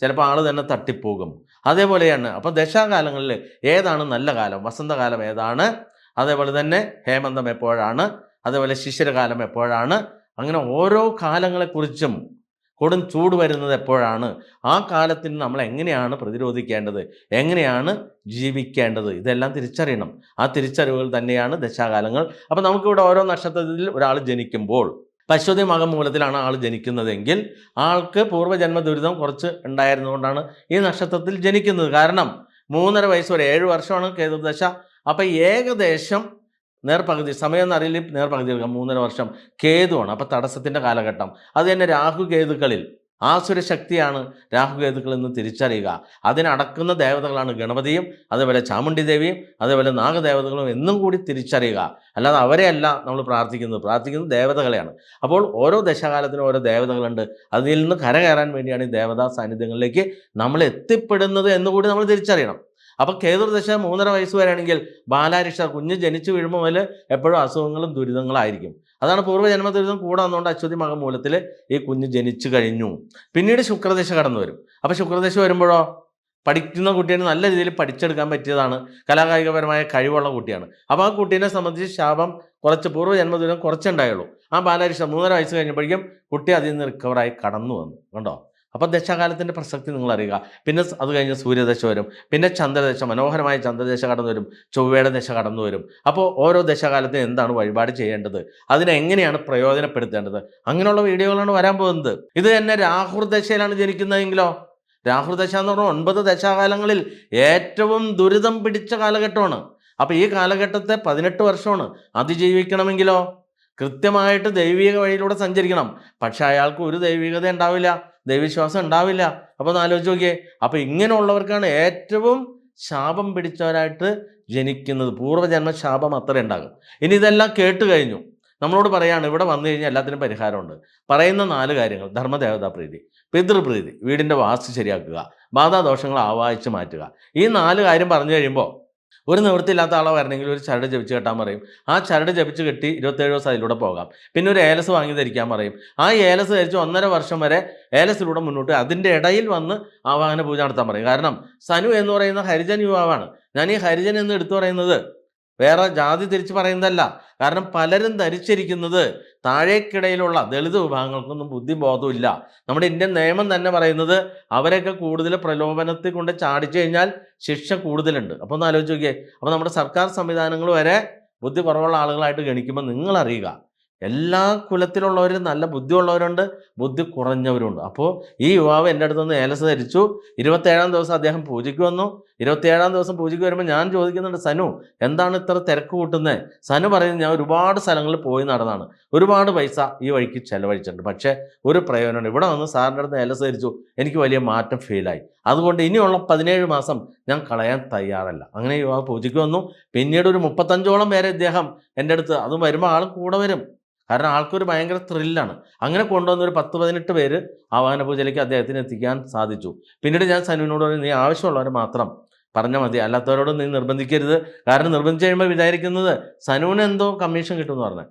ചിലപ്പോൾ ആൾ തന്നെ തട്ടിപ്പോകും. അതേപോലെയാണ്. അപ്പോൾ ദശാകാലങ്ങളിൽ ഏതാണ് നല്ല കാലം? വസന്തകാലം ഏതാണ്? അതേപോലെ തന്നെ ഹേമന്തം എപ്പോഴാണ്? അതേപോലെ ശിശിരകാലം എപ്പോഴാണ്? അങ്ങനെ ഓരോ കാലങ്ങളെക്കുറിച്ചും കൊടും ചൂട് വരുന്നത് എപ്പോഴാണ്? ആ കാലത്തിന് നമ്മൾ എങ്ങനെയാണ് പ്രതിരോധിക്കേണ്ടത്? എങ്ങനെയാണ് ജീവിക്കേണ്ടത്? ഇതെല്ലാം തിരിച്ചറിയണം. ആ തിരിച്ചറിവുകൾ തന്നെയാണ് ദശാകാലങ്ങൾ. അപ്പോൾ നമുക്കിവിടെ ഓരോ നക്ഷത്രത്തിൽ ഒരാൾ ജനിക്കുമ്പോൾ പശ്വതി മകമൂലത്തിലാണ് ആൾ ജനിക്കുന്നതെങ്കിൽ ആൾക്ക് പൂർവജന്മ ദുരിതം കുറച്ച് ഉണ്ടായിരുന്നുകൊണ്ടാണ് ഈ നക്ഷത്രത്തിൽ ജനിക്കുന്നത്. കാരണം മൂന്നര വയസ്സ് വരെ ഏഴ് വർഷമാണ് കേതുദശ. അപ്പം ഏകദേശം നേർപകുതി സമയം എന്നറിയില്ല നേർപകുതി എടുക്കാം. മൂന്നര വർഷം. കേതുവാണ് അപ്പം തടസ്സത്തിന്റെ കാലഘട്ടം. അത് തന്നെ രാഹു കേതുക്കളിൽ ആസുര ശക്തിയാണ് രാഹുകേതുക്കൾ എന്ന് തിരിച്ചറിയുക. അതിനടക്കുന്ന ദേവതകളാണ് ഗണപതിയും അതേപോലെ ചാമുണ്ഡി ദേവിയും അതേപോലെ നാഗദേവതകളും എന്നും കൂടി തിരിച്ചറിയുക. അല്ലാതെ അവരെയല്ല നമ്മൾ പ്രാർത്ഥിക്കുന്നത്. പ്രാർത്ഥിക്കുന്നത് ദേവതകളെയാണ്. അപ്പോൾ ഓരോ ദശകാലത്തിനും ഓരോ ദേവതകളുണ്ട്. അതിൽ നിന്ന് കരകയറാൻ വേണ്ടിയാണ് ഈ ദേവതാ സാന്നിധ്യങ്ങളിലേക്ക് നമ്മൾ എത്തിപ്പെടുന്നത് എന്നുകൂടി നമ്മൾ തിരിച്ചറിയണം. അപ്പോൾ കേതുർദശ മൂന്നര വയസ്സ് വരെയാണെങ്കിൽ ബാലാരിഷ കുഞ്ഞ് ജനിച്ചു വീഴുമ്പോൾ മുതൽ എപ്പോഴും അസുഖങ്ങളും ദുരിതങ്ങളായിരിക്കും. അതാണ് പൂർവജന്മ ദുരിതം കൂടെ വന്നുകൊണ്ട് അശ്വതി മകമൂലത്തിൽ ഈ കുഞ്ഞ് ജനിച്ചു കഴിഞ്ഞു. പിന്നീട് ശുക്രദശ കടന്നു വരും. അപ്പോൾ ശുക്രദശ വരുമ്പോഴോ? പഠിക്കുന്ന കുട്ടീനെ നല്ല രീതിയിൽ പഠിച്ചെടുക്കാൻ പറ്റിയതാണ്. കലാകായികപരമായ കഴിവുള്ള കുട്ടിയാണ്. അപ്പോൾ ആ കുട്ടീനെ സംബന്ധിച്ച് ശാപം കുറച്ച് പൂർവജന്മദുരം കുറച്ചുണ്ടായുള്ളൂ ആ ബാലാരിഷ മൂന്നര വയസ്സ് കഴിഞ്ഞപ്പോഴേക്കും കുട്ടി അതിൽ നിന്ന് റിക്കവറായി കടന്നു വന്നു. കണ്ടോ? അപ്പോൾ ദശാകാലത്തിന്റെ പ്രസക്തി നിങ്ങൾ അറിയുക. പിന്നെ അത് കഴിഞ്ഞ് സൂര്യദശ വരും. പിന്നെ ചന്ദ്രദശ മനോഹരമായ ചന്ദ്രദശ കടന്നു വരും. ചൊവ്വയുടെ ദശ കടന്നു വരും. അപ്പോൾ ഓരോ ദശകാലത്തിന് എന്താണ് വഴിപാട് ചെയ്യേണ്ടത്? അതിനെ എങ്ങനെയാണ് പ്രയോജനപ്പെടുത്തേണ്ടത്? അങ്ങനെയുള്ള വീഡിയോകളാണ് വരാൻ പോകുന്നത്. ഇത് തന്നെ രാഹുർ ദശയിലാണ് ജനിക്കുന്നതെങ്കിലോ? രാഹുർ ദശ എന്ന് പറഞ്ഞാൽ ഒൻപത് ദശാകാലങ്ങളിൽ ഏറ്റവും ദുരിതം പിടിച്ച കാലഘട്ടമാണ്. അപ്പോൾ ഈ കാലഘട്ടത്തെ പതിനെട്ട് വർഷമാണ്. അതിജീവിക്കണമെങ്കിലോ? കൃത്യമായിട്ട് ദൈവിക വഴിയിലൂടെ സഞ്ചരിക്കണം. പക്ഷെ അയാൾക്ക് ഒരു ദൈവികത ഉണ്ടാവില്ല. ദൈവവിശ്വാസം ഉണ്ടാവില്ല. അപ്പോൾ ഒന്ന് ആലോചിച്ച് നോക്കിയേ. അപ്പോൾ ഇങ്ങനെയുള്ളവർക്കാണ് ഏറ്റവും ശാപം പിടിച്ചവരായിട്ട് ജനിക്കുന്നത്. പൂർവജന്മ ശാപം അത്ര ഉണ്ടാകും. ഇനി ഇതെല്ലാം കേട്ട് കഴിഞ്ഞു. നമ്മളോട് പറയാണ് ഇവിടെ വന്നു കഴിഞ്ഞാൽ എല്ലാത്തിനും പരിഹാരമുണ്ട്. പറയുന്ന നാല് കാര്യങ്ങൾ. ധർമ്മദേവതാ പ്രീതി പിതൃപ്രീതി വീടിന്റെ വാസ്തു ശരിയാക്കുക ബാധാദോഷങ്ങൾ ആവാഹിച്ച് മാറ്റുക. ഈ നാല് കാര്യം പറഞ്ഞു കഴിയുമ്പോൾ ഒരു നിവൃത്തിയില്ലാത്ത ആളെ വരണമെങ്കിൽ ഒരു ചരട് ജപിച്ച് കെട്ടാൻ പറയും. ആ ചരട് ജപിച്ച് കെട്ടി ഇരുപത്തേഴ് ദിവസം അതിലൂടെ പോകാം. പിന്നെ ഒരു ഏലസ് വാങ്ങി ധരിക്കാൻ പറയും. ആ ഏലസ് ധരിച്ച് ഒന്നര വർഷം വരെ ഏലസിലൂടെ മുന്നോട്ട് അതിന്റെ ഇടയിൽ വന്ന് ആവാഹന പൂജ നടത്താൻ പറയും. കാരണം സനു എന്ന് പറയുന്ന ഹരിജൻ യുവാവാണ്. ഞാൻ ഈ ഹരിജൻ എന്ന് എടുത്തു പറയുന്നത് വേറെ ജാതി തിരിച്ച് പറയുന്നതല്ല. കാരണം പലരും ധരിച്ചിരിക്കുന്നത് താഴേക്കിടയിലുള്ള ദളിത് വിഭാഗങ്ങൾക്കൊന്നും ബുദ്ധിബോധമില്ല. നമ്മുടെ ഇന്ത്യൻ നിയമം തന്നെ പറയുന്നത് അവരൊക്കെ കൂടുതൽ പ്രലോഭനത്തിൽ കൊണ്ട് ചാടിച്ചു കഴിഞ്ഞാൽ ശിക്ഷ കൂടുതലുണ്ട്. അപ്പോൾ ഒന്ന് ആലോചിച്ച് നോക്കിയേ. അപ്പോൾ നമ്മുടെ സർക്കാർ സംവിധാനങ്ങൾ വരെ ബുദ്ധി കുറവുള്ള ആളുകളായിട്ട് ഗണിക്കുമ്പോൾ നിങ്ങൾ അറിയുക എല്ലാ കുലത്തിലുള്ളവരും നല്ല ബുദ്ധിയുള്ളവരുണ്ട് ബുദ്ധി കുറഞ്ഞവരുണ്ട് അപ്പോൾ ഈ യുവാവ് എന്റെ അടുത്ത് നിന്ന് ഏലസ് ധരിച്ചു. ഇരുപത്തേഴാം ദിവസം അദ്ദേഹം പൂജയ്ക്ക് വന്നു. ഇരുപത്തിയേഴാം ദിവസം പൂജയ്ക്ക് വരുമ്പോൾ ഞാൻ ചോദിക്കുന്നുണ്ട് സനു എന്താണ് ഇത്ര തിരക്ക് കൂട്ടുന്നത് സനു പറയുന്നത് ഞാൻ ഒരുപാട് സ്ഥലങ്ങളിൽ പോയി നടന്നാണ്. ഒരുപാട് പൈസ ഈ വഴിക്ക് ചെലവഴിച്ചിട്ടുണ്ട്. പക്ഷേ ഒരു പ്രയോജനമുണ്ട്. ഇവിടെ വന്ന് സാറിന്റെ അടുത്ത് ഏലസ് ധരിച്ചു. എനിക്ക് വലിയ മാറ്റം ഫീലായി അതുകൊണ്ട് ഇനിയുള്ള പതിനേഴ് മാസം ഞാൻ കളയാൻ തയ്യാറല്ല. അങ്ങനെ യുവാവ് പൂജയ്ക്ക് വന്നു. പിന്നീട് ഒരു മുപ്പത്തഞ്ചോളം പേരെ ഇദ്ദേഹം എന്റെ അടുത്ത് അത് വരുമ്പോൾ ആൾ കൂടെ വരും. കാരണം ആൾക്കൊരു ഭയങ്കര ത്രില്ലാണ് അങ്ങനെ കൊണ്ടുവന്ന ഒരു പത്ത് പതിനെട്ട് പേര് ആവാഹന പൂജയിലേക്ക് അദ്ദേഹത്തിന് എത്തിക്കാൻ സാധിച്ചു. പിന്നീട് ഞാൻ സനുവിനോട് നീ ആവശ്യമുള്ളവരെ മാത്രം പറഞ്ഞാൽ മതി. അല്ലാത്തവരോട് നീ നിർബന്ധിക്കരുത്. കാരണം നിർബന്ധിച്ച് കഴിയുമ്പോൾ വിചാരിക്കുന്നത് സനുവിന് എന്തോ കമ്മീഷൻ കിട്ടുമെന്ന് പറഞ്ഞു.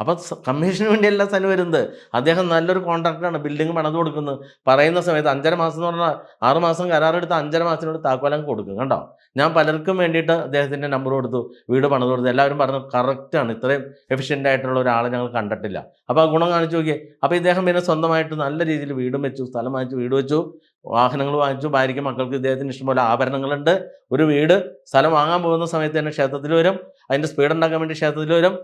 അപ്പം കമ്മീഷന് വേണ്ടിയല്ല സനു വരുന്നത്. അദ്ദേഹം നല്ലൊരു കോൺട്രാക്ടറാണ് ബിൽഡിംഗ് പണിത് കൊടുക്കുന്നത്. പറയുന്ന സമയത്ത് അഞ്ചര മാസം എന്ന് പറഞ്ഞാൽ ആറ് മാസം കരാറെടുത്ത് അഞ്ചര മാസത്തിനോട് താക്കോലം കൊടുക്കും കണ്ടോ? ഞാൻ പലർക്കും വേണ്ടിയിട്ട് അദ്ദേഹത്തിന്റെ നമ്പർ കൊടുത്തു വീട് പണിത് കൊടുത്തു. എല്ലാവരും പറഞ്ഞു കറക്റ്റാണ് ഇത്രയും എഫിഷ്യന്റ് ആയിട്ടുള്ള ഒരാളെ ഞങ്ങൾ കണ്ടിട്ടില്ല. അപ്പോൾ ആ ഗുണം കാണിച്ചു നോക്കിയേ. അപ്പോൾ ഇദ്ദേഹം പിന്നെ സ്വന്തമായിട്ട് നല്ല രീതിയിൽ വീടും വെച്ചു സ്ഥലം വാങ്ങിച്ചു വീട് വെച്ചു വാഹനങ്ങൾ വാങ്ങിച്ചു. ഭാര്യയ്ക്ക് മക്കൾക്ക് ഇദ്ദേഹത്തിന് ഇഷ്ടംപോലെ ആഭരണങ്ങളുണ്ട്. ഒരു വീട് സ്ഥലം വാങ്ങാൻ പോകുന്ന സമയത്ത് തന്നെ ക്ഷേത്രത്തിൽ വരും. അതിന്റെ സ്പീഡ് ഉണ്ടാക്കാൻ വേണ്ടി ക്ഷേത്രത്തിൽ വരും.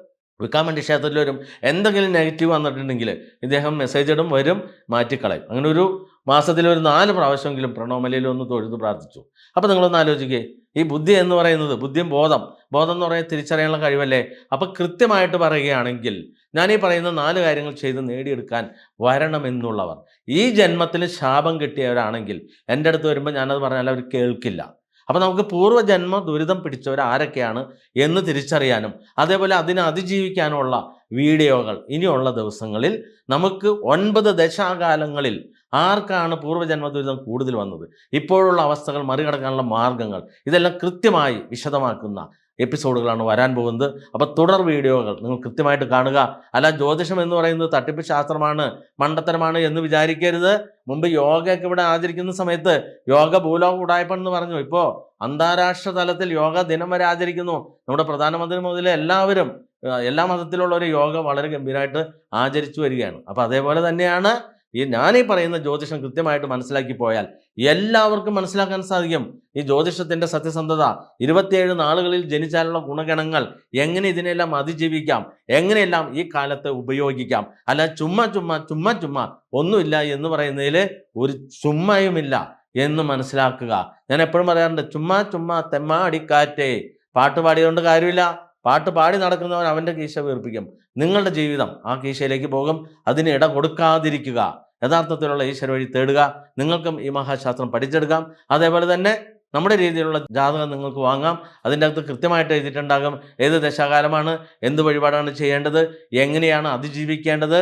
വിൽക്കാൻ വേണ്ടി ക്ഷേത്രത്തിൽ വരും. എന്തെങ്കിലും നെഗറ്റീവ് വന്നിട്ടുണ്ടെങ്കിൽ ഇദ്ദേഹം മെസ്സേജ് ഇടും വരും മാറ്റിക്കളയും. അങ്ങനെ ഒരു മാസത്തിൽ ഒരു നാല് പ്രാവശ്യമെങ്കിലും പ്രണോമലയിൽ ഒന്ന് തൊഴുത് പ്രാർത്ഥിച്ചു. അപ്പോൾ നിങ്ങളൊന്ന് ആലോചിക്കേ. ഈ ബുദ്ധി എന്ന് പറയുന്നത് ബുദ്ധിയും ബോധം. ബോധം എന്ന് പറയുന്നത് തിരിച്ചറിയാനുള്ള കഴിവല്ലേ? അപ്പോൾ കൃത്യമായിട്ട് പറയുകയാണെങ്കിൽ ഞാൻ ഈ പറയുന്ന നാല് കാര്യങ്ങൾ ചെയ്ത് നേടിയെടുക്കാൻ വരണമെന്നുള്ളവർ ഈ ജന്മത്തിൽ ശാപം കിട്ടിയവരാണെങ്കിൽ എന്റെ അടുത്ത് വരുമ്പോൾ ഞാനത് പറഞ്ഞാൽ അവർ കേൾക്കില്ല. അപ്പോൾ നമുക്ക് പൂർവജന്മ ദുരിതം പിടിച്ചവർ ആരൊക്കെയാണ് എന്ന് തിരിച്ചറിയാനും അതേപോലെ അതിനെ അതിജീവിക്കാനുള്ള വീഡിയോകൾ ഇനിയുള്ള ദിവസങ്ങളിൽ നമുക്ക് ഒൻപത് ദശാകാലങ്ങളിൽ ആർക്കാണ് പൂർവജന്മ ദുരിതം കൂടുതൽ വന്നത്? ഇപ്പോഴുള്ള അവസ്ഥകൾ മറികടക്കാനുള്ള മാർഗങ്ങൾ ഇതെല്ലാം കൃത്യമായി വിശദമാക്കുന്ന എപ്പിസോഡുകളാണ് വരാൻ പോകുന്നത്. അപ്പോൾ തുടർ വീഡിയോകൾ നിങ്ങൾ കൃത്യമായിട്ട് കാണുക. അല്ല ജ്യോതിഷം എന്ന് പറയുന്നത് തട്ടിപ്പ് ശാസ്ത്രമാണ് മണ്ടത്തരമാണ് എന്ന് വിചാരിക്കരുത്. മുമ്പ് യോഗയൊക്കെ ഇവിടെ ആചരിക്കുന്ന സമയത്ത് യോഗ ഭൂലോക ഉടായ്പെന്ന് പറഞ്ഞു. ഇപ്പോൾ അന്താരാഷ്ട്ര തലത്തിൽ യോഗ ദിനം വരെ ആചരിക്കുന്നു. നമ്മുടെ പ്രധാനമന്ത്രി മുതൽ എല്ലാവരും എല്ലാ എല്ലാ മതത്തിലുള്ളവരും യോഗ വളരെ ഗംഭീരമായിട്ട് ആചരിച്ചു വരികയാണ്. അപ്പോൾ അതേപോലെ തന്നെയാണ് ഈ ഞാനീ പറയുന്ന ജ്യോതിഷം കൃത്യമായിട്ട് മനസ്സിലാക്കി പോയാൽ എല്ലാവർക്കും മനസ്സിലാക്കാൻ സാധിക്കും. ഈ ജ്യോതിഷത്തിന്റെ സത്യസന്ധത ഇരുപത്തിയേഴ് നാളുകളിൽ ജനിച്ചാലുള്ള ഗുണഗണങ്ങൾ എങ്ങനെ ഇതിനെല്ലാം അതിജീവിക്കാം എങ്ങനെയെല്ലാം ഈ കാലത്ത് ഉപയോഗിക്കാം അല്ല ചുമ്മാ ചുമ്മാ ചുമ്മാ ചുമ്മാ ഒന്നുമില്ല എന്ന് പറയുന്നതിൽ ഒരു ചുമ്മയുമില്ല എന്ന് മനസ്സിലാക്കുക. ഞാൻ എപ്പോഴും പറയാറുണ്ട് ചുമ്മാ ചുമ്മാ തെമ്മാടിക്കാറ്റേ. പാട്ട് പാടിയതുകൊണ്ട് കാര്യമില്ല. പാട്ട് പാടി നടക്കുന്നവൻ അവന്റെ കീശ വീർപ്പിക്കും. നിങ്ങളുടെ ജീവിതം ആ കീശയിലേക്ക് പോകും. അതിന് ഇട കൊടുക്കാതിരിക്കുക. യഥാർത്ഥത്തിലുള്ള ഈശ്വര വഴി തേടുക നിങ്ങൾക്കും ഈ മഹാശാസ്ത്രം പഠിച്ചെടുക്കാം. അതേപോലെ തന്നെ നമ്മുടെ രീതിയിലുള്ള ജാതകം നിങ്ങൾക്ക് വാങ്ങാം. അതിന്റെ അകത്ത് കൃത്യമായിട്ട് എഴുതിയിട്ടുണ്ടാകും ഏത് ദശാകാലമാണ് എന്ത് വഴിപാടാണ് ചെയ്യേണ്ടത് എങ്ങനെയാണ് അതിജീവിക്കേണ്ടത്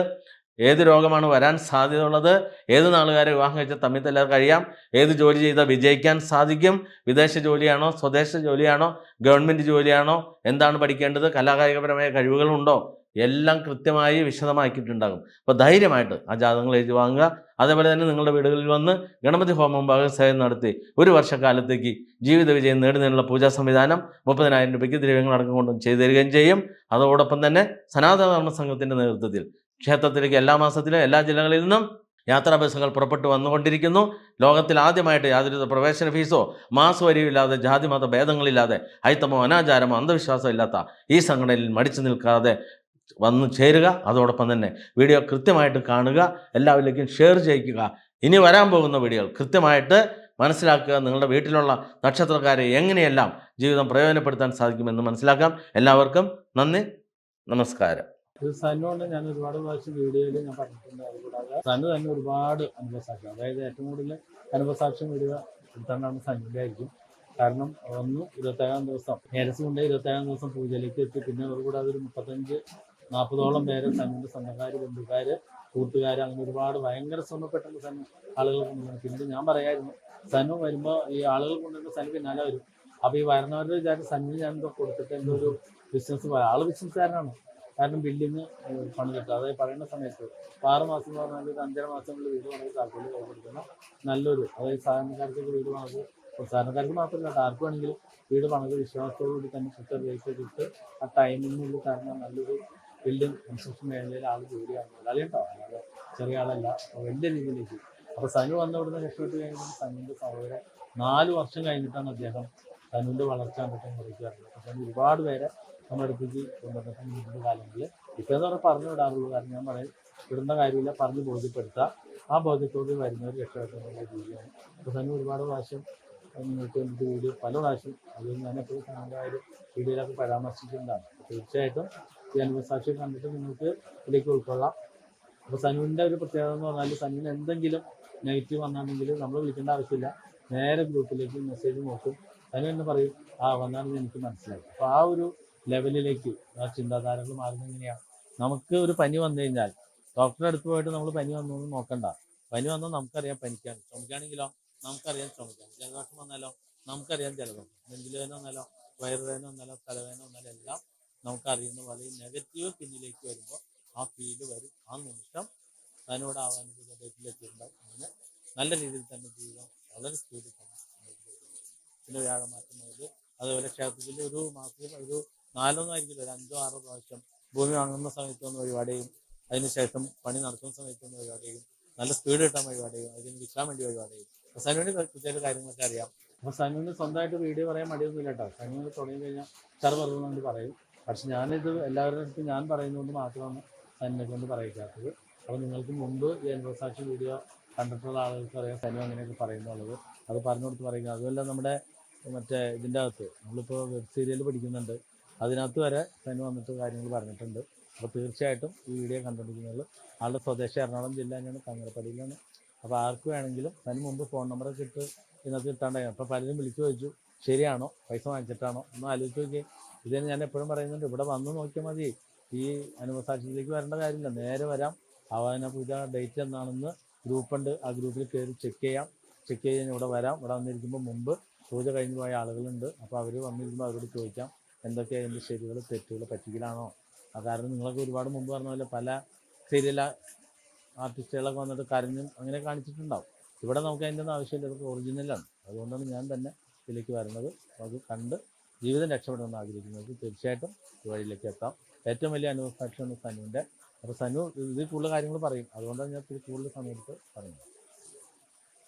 ഏത് രോഗമാണ് വരാൻ സാധ്യതയുള്ളത് ഏത് നാളുകാരെ വിവാഹം കഴിച്ചാൽ തമ്മിൽ തല്ലാൻ കഴിയാം ഏത് ജോലി ചെയ്താൽ വിജയിക്കാൻ സാധിക്കും വിദേശ ജോലിയാണോ സ്വദേശ ജോലിയാണോ ഗവൺമെന്റ് ജോലിയാണോ എന്താണ് പഠിക്കേണ്ടത് കലാകായികപരമായ കഴിവുകളുണ്ടോ എല്ലാം കൃത്യമായി വിശദമാക്കിയിട്ടുണ്ടാകും. അപ്പോൾ ധൈര്യമായിട്ട് ആ ജാതകങ്ങൾ എഴുതി വാങ്ങുക. അതേപോലെ തന്നെ നിങ്ങളുടെ വീടുകളിൽ വന്ന് ഗണപതി ഹോമം ഭാഗസേവം നടത്തി ഒരു വർഷക്കാലത്തേക്ക് ജീവിത വിജയം നേടുന്നതിനുള്ള പൂജാ സംവിധാനം മുപ്പതിനായിരം രൂപയ്ക്ക് ദ്രവ്യങ്ങൾ അടക്കം കൊണ്ടും ചെയ്തു തരികയും ചെയ്യും. അതോടൊപ്പം തന്നെ സനാതന ധർമ്മ സംഘത്തിന്റെ നേതൃത്വത്തിൽ ക്ഷേത്രത്തിലേക്ക് എല്ലാ മാസത്തിലും എല്ലാ ജില്ലകളിൽ നിന്നും യാത്രാ ബസ്സുകൾ പുറപ്പെട്ടു വന്നുകൊണ്ടിരിക്കുന്നു. ലോകത്തിൽ ആദ്യമായിട്ട് യാതൊരു പ്രവേശന ഫീസോ മാസ വരിയോ ഇല്ലാതെ ജാതിമത ഭേദങ്ങളില്ലാതെ അയിത്തമോ അനാചാരമോ അന്ധവിശ്വാസമോ ഇല്ലാത്ത ഈ സംഘടനയിൽ മടിച്ചു നിൽക്കാതെ വന്നു ചേരുക. അതോടൊപ്പം തന്നെ വീഡിയോ കൃത്യമായിട്ട് കാണുക. എല്ലാവരിലേക്കും ഷെയർ ചെയ്യിക്കുക. ഇനി വരാൻ പോകുന്ന വീഡിയോകൾ കൃത്യമായിട്ട് മനസ്സിലാക്കുക. നിങ്ങളുടെ വീട്ടിലുള്ള നക്ഷത്രക്കാരെ എങ്ങനെയെല്ലാം ജീവിതം പ്രയോജനപ്പെടുത്താൻ സാധിക്കുമെന്ന് മനസ്സിലാക്കാം. എല്ലാവർക്കും നന്ദി. നമസ്കാരം. ഇത് സനുകൊണ്ട് ഞാൻ ഒരുപാട് പ്രാവശ്യം വീഡിയോയിൽ ഞാൻ പറഞ്ഞിട്ടുണ്ട്. അതുകൂടാതെ സനു തന്നെ ഒരുപാട് അനുഭവസാക്ഷ്യം അതായത് ഏറ്റവും കൂടുതൽ അനുഭവസാക്ഷ്യം വീഡിയോ എടുത്തുകൊണ്ടാണ് സനുവിന്റെ ആയിരിക്കും. കാരണം ഒന്ന് ഇരുപത്തേഴാം ദിവസം നേരസ് കൊണ്ട് ഇരുപത്തേഴാം ദിവസം പൂജയിലേക്ക് എത്തി. പിന്നെ അതുകൂടാതെ ഒരു മുപ്പത്തഞ്ച് നാൽപ്പതോളം പേര് സനുവിന്റെ സ്വന്തക്കാർ ബന്ധുക്കാർ കൂട്ടുകാർ അങ്ങനെ ഒരുപാട് ഭയങ്കര ശ്രമപ്പെട്ടുള്ള സനു ആളുകൾ കൊണ്ടുവന്നു. പിന്നെ ഞാൻ പറയായിരുന്നു സനു വരുമ്പോൾ ഈ ആളുകൾ കൊണ്ടുവരുന്ന സനു പിന്നാലെ വരും. അപ്പോൾ ഈ വരുന്നവരുടെ വിചാരിച്ച സനുവിന് ഞാൻ എന്തോ കൊടുത്തിട്ട് എന്തോ ഒരു ബിസിനസ് ആൾ ബിസിനസ്സുകാരനാണ് കാരണം ബിൽഡിങ് പണി കിട്ടും. അതായത് പറയുന്ന സമയത്ത് ആറ് മാസം എന്ന് പറഞ്ഞാൽ ഒരു അഞ്ചര മാസമുള്ള വീട് പണിത് താല്പര്യം കൊടുക്കുന്ന നല്ലൊരു അതായത് സാധാരണക്കാർക്ക് വീട് പണിത് സാധാരണക്കാർക്ക് മാത്രമല്ല ആർക്കും ആർക്ക് വേണമെങ്കിലും വീട് പണിത് വിശ്വാസത്തോടുകൂടി തന്നെ കൃത്യ റേറ്റ് ഇട്ട് ആ ടൈമിനുള്ളിൽ കാരണം നല്ലൊരു ബിൽഡിംഗ് കൺസ്ട്രക്ഷൻ മേഖലയിൽ ആൾ ജോലി മുതലാളി കേട്ടോ അല്ലാതെ ചെറിയ ആളല്ല. വലിയ രീതിയിലേക്ക് അപ്പൊ സനു വന്ന ഇവിടുന്ന് രക്ഷപ്പെട്ട് കഴിഞ്ഞാൽ സനുവിന്റെ സഹോദരൻ നാല് വർഷം കഴിഞ്ഞിട്ടാണ് അദ്ദേഹം സനുവിന്റെ വളർച്ച കണ്ടിട്ട് മുറിക്കാറുള്ളത് അപ്പൊ ഒരുപാട് പേരെ നമ്മുടെ അടുത്തേക്ക് കൊണ്ടുവന്നിട്ടുണ്ട് ഈ കാലങ്ങളിൽ ഇപ്പം എന്ന് പറഞ്ഞാൽ പറഞ്ഞു വിടാറുള്ളൂ. കാരണം ഞാൻ പറയും വിടുന്ന കാര്യമില്ല പറഞ്ഞ് ബോധ്യപ്പെടുത്തുക ആ ബോധ്യത്തോട് ഒരു രക്ഷപ്പെടുത്തുന്ന രീതിയാണ് അപ്പോൾ സനു ഒരുപാട് പ്രാവശ്യം നിങ്ങൾക്ക് വേണ്ടിയിട്ട് വീഡിയോ പല പ്രാവശ്യം അതുകൊണ്ട് ഞാൻ എപ്പോഴും സാറിന്റെ ഒരു വീഡിയോയിലൊക്കെ പരാമർശിക്കുന്നതാണ് തീർച്ചയായിട്ടും ഈ അനുഭവസാക്ഷി കണ്ടിട്ട് നിങ്ങൾക്ക് ഇതിലേക്ക് ഉൾക്കൊള്ളാം. അപ്പോൾ സനുവിന്റെ ഒരു പ്രത്യേകത എന്ന് പറഞ്ഞാൽ സനുവിന് എന്തെങ്കിലും നെഗറ്റീവ് വന്നാണെങ്കിൽ നമ്മൾ വിളിക്കേണ്ട ആവശ്യമില്ല. നേരെ ഗ്രൂപ്പിലേക്ക് മെസ്സേജ് നോക്കും. സനു എന്ന് പറയും ആ വന്നാണെന്ന് എനിക്ക് മനസ്സിലായി. അപ്പോൾ ആ ഒരു ലെവലിലേക്ക് ആ ചിന്താധാരകൾ മാറുന്നത് എങ്ങനെയാണ് നമുക്ക് ഒരു പനി വന്നു കഴിഞ്ഞാൽ ഡോക്ടറെ അടുത്ത് പോയിട്ട് നമ്മൾ പനി വന്നു എന്ന് നോക്കണ്ട. പനി വന്നാൽ നമുക്കറിയാം പനിക്കാണ്. ചുമക്കാണെങ്കിലോ? നമുക്കറിയാം ചുമക്കാൻ ജലദോഷം വന്നാലോ? നമുക്കറിയാം ജലദോഷം. നെഞ്ചിലുവേദന വന്നാലോ? വയറുവേദന വന്നാലോ? തലവേദന വന്നാലോ? എല്ലാം നമുക്കറിയുന്ന പോലെ ഈ നെഗറ്റീവ് പിന്നിലേക്ക് വരുമ്പോൾ ആ ഫീൽ വരും. ആ നിമിഷം തന്നോട് ആവാനുഭവത്തിലെത്തിയിട്ടുണ്ടാവും അങ്ങനെ നല്ല രീതിയിൽ തന്നെ ജീവിതം വളരെ സ്പീഡിൽ തന്നെ. പിന്നെ വ്യാഴം മാറ്റുന്നത് അതുപോലെ ക്ഷേത്രത്തിൽ ഒരു മാസത്തിൽ ഒരു നാലൊന്നും ആയിരിക്കില്ല ഒരു അഞ്ചോ ആറോ പ്രാവശ്യം ഭൂമി വാങ്ങുന്ന സമയത്ത് ഒന്ന് വഴിപാട് ചെയ്യും അതിനുശേഷം പണി നടക്കുന്ന സമയത്ത് ഒന്ന് വഴിപാട് ചെയ്യും നല്ല സ്പീഡ് കിട്ടാൻ വഴിപാട് ചെയ്യും അതിന് വിൽക്കാൻ വേണ്ടി വഴിപാട് ചെയ്യും അപ്പോൾ സനുവിന് ചില കാര്യങ്ങളൊക്കെ അറിയാം. അപ്പോൾ സനുവിന് സ്വന്തമായിട്ട് വീഡിയോ പറയാൻ മടിയൊന്നുമില്ല കേട്ടോ. സനുവിന് തുടങ്ങി കഴിഞ്ഞാൽ സാർ പറഞ്ഞു പറയും. പക്ഷെ ഞാനിത് എല്ലാവരുടെ അടുത്ത് ഞാൻ പറയുന്നതുകൊണ്ട് മാത്രമാണ് എന്നെ കൊണ്ട് പറയിക്കാത്തത് അപ്പോൾ നിങ്ങൾക്ക് മുമ്പ് ഈ അനുഭവസാക്ഷി വീഡിയോ കണ്ടിട്ടുള്ള ആളുകൾക്ക് അറിയാം സനു അങ്ങനെയൊക്കെ പറയുന്നുള്ളത്. അത് പറഞ്ഞു കൊടുത്ത് പറയുക. അതുമല്ല നമ്മുടെ മറ്റേ ഇതിന്റെ അകത്ത് നമ്മളിപ്പോൾ വെബ് സീരിയൽ പഠിക്കുന്നുണ്ട്. അതിനകത്ത് വരെ സനു വന്നിട്ട് കാര്യങ്ങൾ പറഞ്ഞിട്ടുണ്ട്. അപ്പോൾ തീർച്ചയായിട്ടും ഈ വീഡിയോ കണ്ടുപിടിക്കുന്നത് ആളുടെ സ്വദേശം എറണാകുളം ജില്ല തന്നെയാണ് കങ്ങരപ്പടിയിലാണ് അപ്പോൾ ആർക്ക് വേണമെങ്കിലും അതിന് മുമ്പ് ഫോൺ നമ്പറൊക്കെ ഇട്ട് ഇതിനകത്ത് കിട്ടാണ്ടായി അപ്പോൾ പലരും വിളിച്ചു ചോദിച്ചു ശരിയാണോ? പൈസ വാങ്ങിച്ചിട്ടാണോ? ഒന്ന് ആലോചിച്ച് നോക്കിയേ. ഇതിന് ഞാൻ എപ്പോഴും പറയുന്നുണ്ട് ഇവിടെ വന്ന് നോക്കിയാൽ മതി. ഈ അനുഭവസാക്ഷ്യത്തിലേക്ക് വരേണ്ട കാര്യമില്ല. നേരെ വരാം. ആവാഹന പൂജ ഡേറ്റ് എന്നാണെന്ന് ഗ്രൂപ്പുണ്ട് ആ ഗ്രൂപ്പിൽ കയറി ചെക്ക് ചെയ്യാം. ചെക്ക് ചെയ്യാൻ ഇവിടെ വരാം. ഇവിടെ വന്നിരിക്കുമ്പോൾ മുമ്പ് പൂജ കഴിഞ്ഞു പോയ ആളുകളുണ്ട്. അപ്പോൾ അവർ വന്നിരിക്കുമ്പോൾ അവരോട് ചോദിക്കാം എന്തൊക്കെയാണ് അതിന്റെ ശരികൾ തെറ്റുകൾ പറ്റിക്കലാണോ? കാരണം നിങ്ങളൊക്കെ ഒരുപാട് മുമ്പ് പറഞ്ഞ പോലെ പല സീരിയൽ ആർട്ടിസ്റ്റുകളൊക്കെ വന്നിട്ട് കരഞ്ഞും അങ്ങനെ കാണിച്ചിട്ടുണ്ടാവും. ഇവിടെ നമുക്ക് അതിന്റെ ഒന്നും ആവശ്യമില്ല. ഇതൊക്കെ ഒറിജിനലാണ് അതുകൊണ്ടാണ് ഞാൻ തന്നെ ഇതിലേക്ക് വരുന്നത് അത് കണ്ട് ജീവിതം രക്ഷപ്പെടണമെന്ന് ആഗ്രഹിക്കുന്നവർക്ക് തീർച്ചയായിട്ടും ഈ വഴിയിലേക്ക് എത്താം. ഏറ്റവും വലിയ അനുഭവസാക്ഷിയാണ് സനുവിന്റെ. അപ്പോൾ സനു ഇതിൽ കൂടുതൽ കാര്യങ്ങൾ പറയും. അതുകൊണ്ടാണ് ഞാൻ കൂടുതൽ സമയത്ത് പറയുന്നത്.